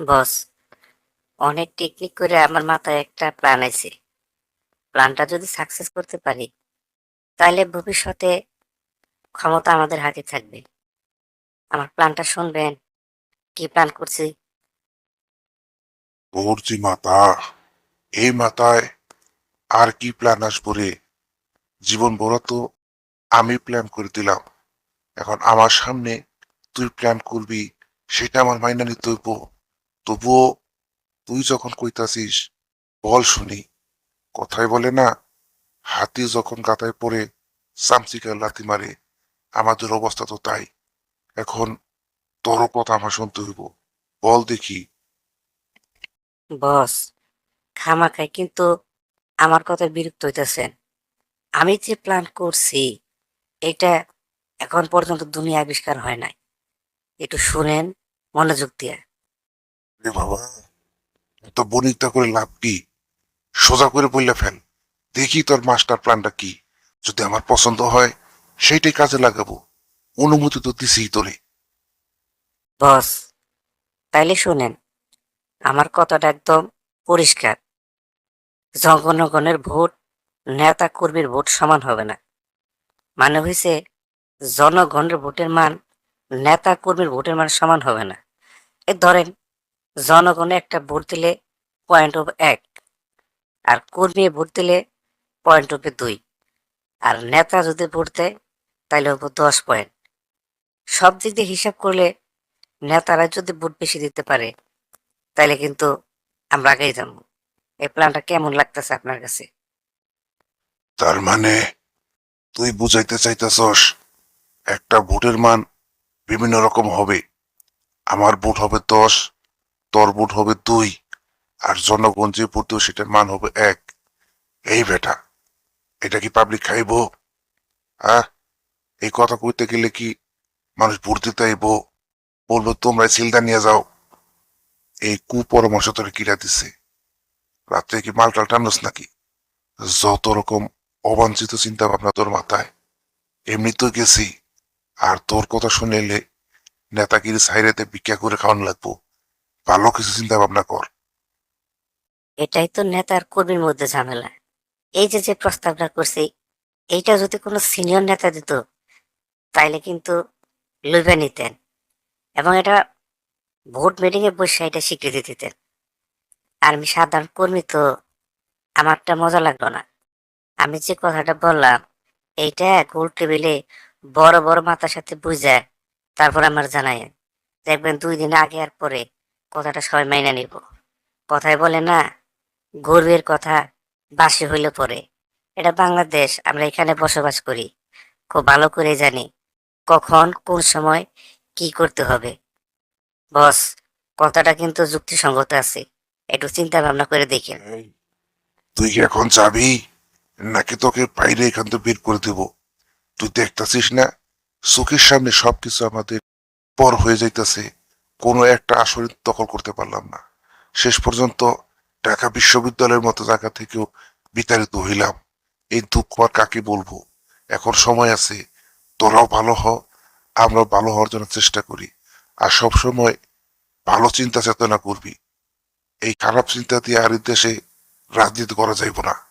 বস, অনেক টেকনিক করে আমার মাথায় একটা প্ল্যান আছে। প্ল্যানটা যদি সাকসেস করতে পারি, তাহলে ভবিষ্যতে ক্ষমতা আমাদের হাতে থাকবে। আমার প্ল্যানটা শুনবেন, কি প্ল্যান করছি? তোর যে মাথা এই মাথায় আর কি প্ল্যান আসব রে? জীবন ভরা তো, আমি প্ল্যান করে দিলাম। এখন আমার সামনে তুই প্ল্যান করবি, সেটা আমার মাইনা নিতে হইব। তবুও তুই যখন কইতাছিস, বল শুনি। কথাই বলে না, হাতি যখন গাতায় পড়ে, চামচিকার লাথি মারে, আমাদের অবস্থা তো তাই। এখন তোর কথা আমার শুনতে হইব। বল দেখি। বস, খামাখায় কিন্তু আমার কথা বিরক্ত হইতেছেন আমি যে প্ল্যান করছি, এটা এখন পর্যন্ত দুনিয়া আবিষ্কার হয় নাই। একটু শুনেন, মনোযোগ দিয়ে। বাবা, এত বনিতা করে লাভ কি? সোজা করে বললে ফেল। দেখি তোর মাস্টার প্ল্যানটা কি। যদি আমার পছন্দ হয়, সেইটাই কাজে লাগাবো। অনুমতি তো দিছি তোরে। বস, তাইলে শুনেন, আমার কথাটা একদম পরিষ্কার। জনগণের ভোট নেতা কর্মীর ভোট সমান হবে না। মানে হয়েছে জনগণের ভোটের মান নেতা কর্মীর ভোটের মান সমান হবে না। এ ধরেন জনগণে একটা ভোট দিলে পয়েন্ট অফ এক, আর কর্মী ভোট দিলে পয়েন্ট অফে দুই, আর নেতা যদি ভোট দেয় তাহলে হব দশ পয়েন্ট সব দিক দিয়ে হিসাব করলে নেতারা যদি ভোট বেশি দিতে পারে তাহলে কিন্তু আমরা আগেই যাব এই প্ল্যানটা কেমন লাগতেছে আপনার কাছে? তার মানে তুই বুঝাইতে চাইতেছস, একটা ভোটের মান বিভিন্ন রকম হবে। আমার ভোট হবে দশ তোর ভোট হবে দুই, আর জনগণ যে দেবে সেটার মান হবে এক। এই বেটা, এটা কি পাবলিক খাইব? আহ, এই কথা কইতে গেলে কি মানুষ দিতে আইব? বলব তোমরা সিলদা নিয়ে যাও। এই কুপরামর্শ তোরা কিরা দিছে? রাত্রে কি মালটাল টানস নাকি? যত রকম অবাঞ্ছিত চিন্তা ভাবনা তোর মাথায়, এমনি তো গেছি। আর তোর কথা শুনেলে নেতাগিরি সাইরেতে ভিক্ষা করে খাওয়ানো লাগবো। ভালো কিছু চিন্তা ভাবনা কর। এটাই তো নেতার কর্মীর মধ্যে ঝামেলা। এই যে যে প্রস্তাবটা করছি, এইটা যদি কোনো সিনিয়র নেতা দিত, তাইলে কিন্তু লইবে নিতেন এবং এটা ভোট মিটিং এ বসে এটা স্বীকৃতি দিতেন। আর আমি সাধারণ কর্মী তো আমারটা মজা লাগল না। আমি যে কথাটা বললাম, এইটা গোল টেবিলে বড় বড় মাথার সাথে বুঝে তারপর আমার জানাই দেখবেন দুই দিন আগে আর পরে কথাটা সবাই মাইনা নিব। কথায় বলে না গর্বের কথা বাসি হইলে পরে এটা বাংলাদেশ আমরা এখানে বসবাস করি। খুব ভালো করে জানি কখন কোন সময় কি করতে হবে। বস কথাটা কিন্তু যুক্তিসঙ্গত আছে। একটু চিন্তা ভাবনা করে এই, তুই কি এখন যাবি? নাকি তোকে বাইরে এখান থেকে বের করে দেব? তুই দেখতেছিস না? চোখের সামনে সবকিছু আমাদের পর হয়ে যাইতেছে। কোনো একটা আসর দখল করতে পারলাম না। শেষ পর্যন্ত ঢাকা বিশ্ববিদ্যালয়ের মতো জায়গা থেকেও বিতাড়িত হইলাম। এই দুঃখ আর কাকে বলব? এখন সময় আছে, তোরাও ভালো হ, আমরা ভালো হওয়ার জন্য চেষ্টা করি। আর সব সময় ভালো চিন্তা চেতনা করবি। এই খারাপ চিন্তা দিয়ে আর দেশে রাজনীতি করা যাইব না।